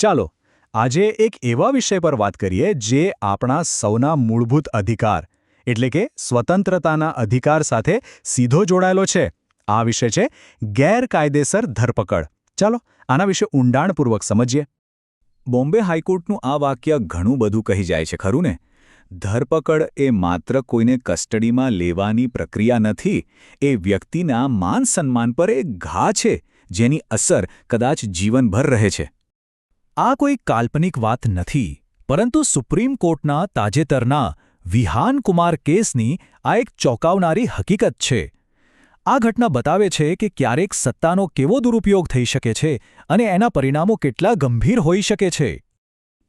ચાલો, આજે એક એવા વિષય પર વાત કરીએ જે આપણા સૌના મૂળભૂત અધિકાર, એટલે કે સ્વતંત્રતાના અધિકાર સાથે સીધો જોડાયેલો છે. આ વિષય છે ગેરકાયદેસર ધરપકડ. ચાલો, આના વિશે ઊંડાણપૂર્વક સમજીએ. બોમ્બે હાઈકોર્ટનું આ વાક્ય ઘણું બધું કહી જાય છે, ખરું ને? ધરપકડ એ માત્ર કોઈને કસ્ટડીમાં લેવાની પ્રક્રિયા નથી, એ વ્યક્તિના માન સન્માન પર એક ઘા છે, જેની અસર કદાચ જીવનભર રહે છે. આ કોઈ કાલ્પનિક વાત નથી, પરંતુ સુપ્રીમ કોર્ટના તાજેતરના વિહાન કુમાર કેસની આ એક ચોંકાવનારી હકીકત છે. આ ઘટના બતાવે છે કે ક્યારેક સત્તાનો કેવો દુરુપયોગ થઈ શકે છે અને એના પરિણામો કેટલા ગંભીર હોઈ શકે છે.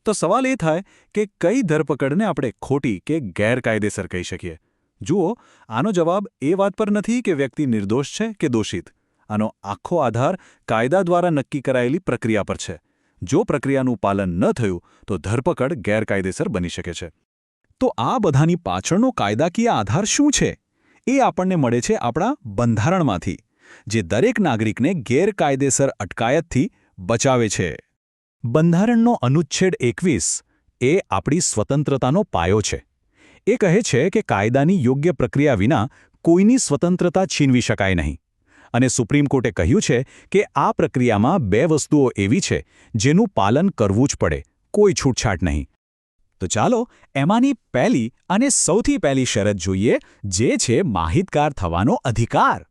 તો સવાલ એ થાય કે કઈ ધરપકડને આપણે ખોટી કે ગેરકાયદેસર કહી શકીએ? જુઓ, આનો જવાબ એ વાત પર નથી કે વ્યક્તિ નિર્દોષ છે કે દોષિત. આનો આખો આધાર કાયદા દ્વારા નક્કી કરાયેલી પ્રક્રિયા પર છે. જો પ્રક્રિયાનું પાલન ન થયું, તો ધરપકડ ગેરકાયદેસર બની શકે છે. તો આ બધાની પાછળનો કાયદાકીય આધાર શું છે? એ આપણને મળે છે આપણા બંધારણમાંથી, જે દરેક નાગરિકને ગેરકાયદેસર અટકાયતથી બચાવે છે. બંધારણનો અનુચ્છેદ એકવીસ એ આપણી સ્વતંત્રતાનો પાયો છે. એ કહે છે કે કાયદાની યોગ્ય પ્રક્રિયા વિના કોઈની સ્વતંત્રતા છીનવી શકાય નહીં. અને સુપ્રીમ કોર્ટે કહ્યું છે કે આ પ્રક્રિયામાં બે વસ્તુઓ એવી છે જેનું પાલન કરવું જ પડે, કોઈ છૂટછાટ નહીં. તો ચાલો, એમાંની પહેલી અને સૌથી પહેલી શરત જોઈએ, જે છે માહિતગાર થવાનો અધિકાર.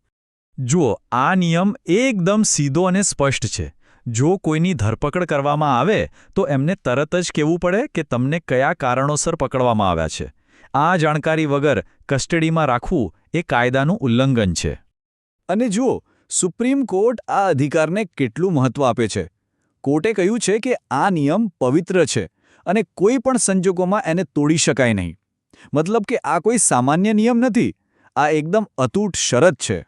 જુઓ, આ નિયમ એકદમ સીધો અને સ્પષ્ટ છે. જો કોઈની ધરપકડ કરવામાં આવે, તો એમને તરત જ કહેવું પડે કે તમને કયા કારણોસર પકડવામાં આવ્યા છે. આ જાણકારી વગર કસ્ટડીમાં રાખવું એ કાયદાનું ઉલ્લંઘન છે. અને જુઓ, સુપ્રીમ કોર્ટ આ અધિકારને કેટલું મહત્વ આપે છે. કોર્ટે કહ્યું છે કે આ નિયમ પવિત્ર છે અને કોઈ પણ સંજોગોમાં એને તોડી શકાય નહીં. મતલબ કે આ કોઈ સામાન્ય નિયમ નથી. આ એકદમ અતૂટ શરત છે.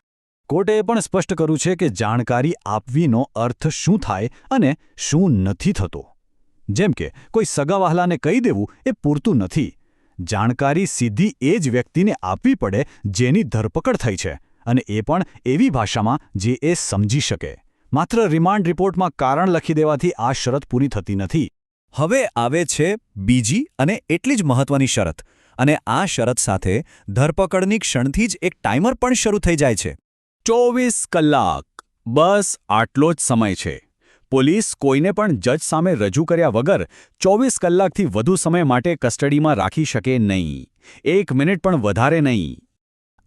કોર્ટે પણ સ્પષ્ટ કર્યું છે કે જાણકારી આપવીનો અર્થ શું થાય અને શું નથી થતો. જેમ કે, કોઈ સગાવહાલાને કહી દેવું એ પૂરતું નથી. જાણકારી સીધી એ જ વ્યક્તિને આપવી પડે જેની ધરપકડ થઈ છે. અને એ પણ એવી ભાષામાં જે એ સમજી શકે. માત્ર રિમાન્ડ રિપોર્ટમાં કારણ લખી દેવાથી આ શરત પૂરી થતી નથી. હવે આવે છે બીજી અને એટલી જ મહત્વની શરત. અને આ શરત સાથે ધરપકડની ક્ષણથી જ એક ટાઈમર પણ શરૂ થઈ જાય છે. ચોવીસ કલાક. બસ આટલો જ સમય છે. પોલીસ કોઈને પણ જજ સામે રજૂ કર્યા વગર ચોવીસ કલાકથી વધુ સમય માટે કસ્ટડીમાં રાખી શકે નહીં. એક મિનિટ પણ વધારે નહીં.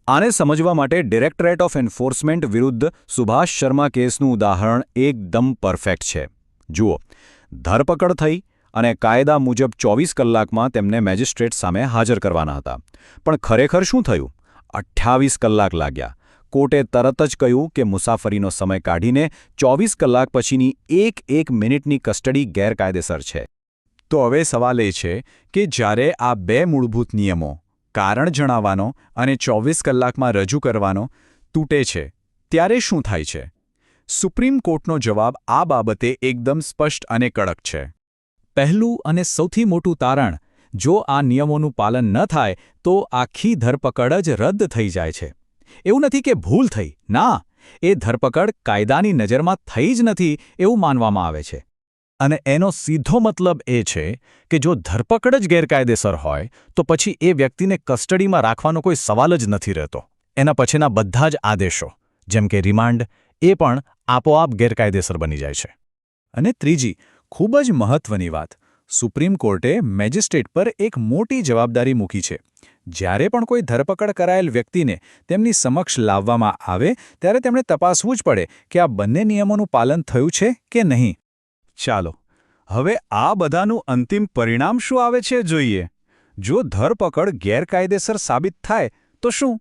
આને સમજવા માટે ડિરેક્ટરેટ ઓફ એન્ફોર્સમેન્ટ વિરુદ્ધ સુભાષ શર્મા કેસનું ઉદાહરણ એકદમ પરફેક્ટ છે. જુઓ, ધરપકડ થઈ અને કાયદા મુજબ ચોવીસ કલાકમાં તેમને મેજિસ્ટ્રેટ સામે હાજર કરવાના હતા. પણ ખરેખર શું થયું? અઠ્ઠાવીસ કલાક લાગ્યા. કોર્ટે તરત જ કહ્યું કે મુસાફરીનો સમય કાઢીને ચોવીસ કલાક પછીની એક એક મિનિટની કસ્ટડી ગેરકાયદેસર છે. તો હવે સવાલ એ છે કે જ્યારે આ બે મૂળભૂત નિયમો કારણ જણાવવાનો અને ચોવીસ કલાકમાં રજૂ કરવાનો તૂટે છે. ત્યારે શું થાય છે? સુપ્રીમ કોર્ટનો જવાબ આ બાબતે એકદમ સ્પષ્ટ અને કડક છે. પહેલું અને સૌથી મોટું તારણ, જો આ નિયમોનું પાલન ન થાય, તો આખી ધરપકડ જ રદ થઈ જાય છે. એવું નથી કે ભૂલ થઈ. ના, એ ધરપકડ કાયદાની નજરમાં થઈ જ નથી એવું માનવામાં આવે છે. અને એનો સીધો મતલબ એ છે કે જો ધરપકડ જ ગેરકાયદેસર હોય, તો પછી એ વ્યક્તિને કસ્ટડીમાં રાખવાનો કોઈ સવાલ જ નથી રહેતો. એના પછીના બધા જ આદેશો, જેમ કે રિમાન્ડ, એ પણ આપોઆપ ગેરકાયદેસર બની જાય છે. અને ત્રીજી, ખૂબ જ મહત્વની વાત, સુપ્રીમ કોર્ટે મેજિસ્ટ્રેટ પર એક મોટી જવાબદારી મૂકી છે. જ્યારે પણ કોઈ ધરપકડ કરાયેલ વ્યક્તિને તેમની સમક્ષ લાવવામાં આવે, ત્યારે તેમણે તપાસવું જ પડે કે આ બંને નિયમોનું પાલન થયું છે કે નહીં. ચાલો, હવે આ બધાનું અંતિમ પરિણામ શું આવે છે જોઈએ? જો ધરપકડ ગેરકાયદેસર સાબિત થાય, તો શું?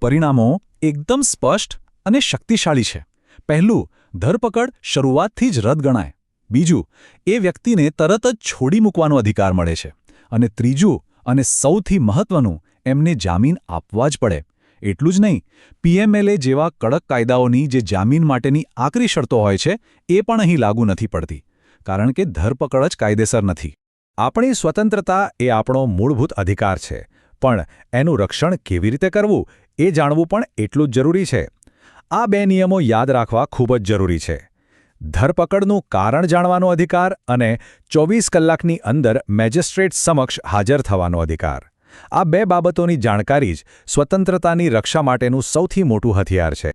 પરિણામો એકદમ સ્પષ્ટ અને શક્તિશાળી છે. પહેલું, ધરપકડ શરૂઆતથી જ રદ ગણાય. બીજું, એ વ્યક્તિને તરત જ છોડી મૂકવાનો અધિકાર મળે છે. અને ત્રીજું અને સૌથી મહત્વનું, એમને જામીન આપવા જ પડે. એટલું જ નહીં પીએમએલએ જેવા કડક કાયદાઓની જે જામીન માટેની આકરી શરતો હોય છે, એ પણ અહીં લાગુ નથી પડતી. કારણ કે ધરપકડ જ કાયદેસર નથી. આપણી સ્વતંત્રતા એ આપણો મૂળભૂત અધિકાર છે, પણ એનું રક્ષણ કેવી રીતે કરવું એ જાણવું પણ એટલું જ જરૂરી છે. આ બે નિયમો યાદ રાખવા ખૂબ જ જરૂરી છે. ધરપકડનું કારણ જાણવાનો અધિકાર અને ચોવીસ કલાકની અંદર મેજિસ્ટ્રેટ સમક્ષ હાજર થવાનો અધિકાર. આ બે બાબતોની જાણકારી જ સ્વતંત્રતાની રક્ષા માટેનું સૌથી મોટું હથિયાર છે.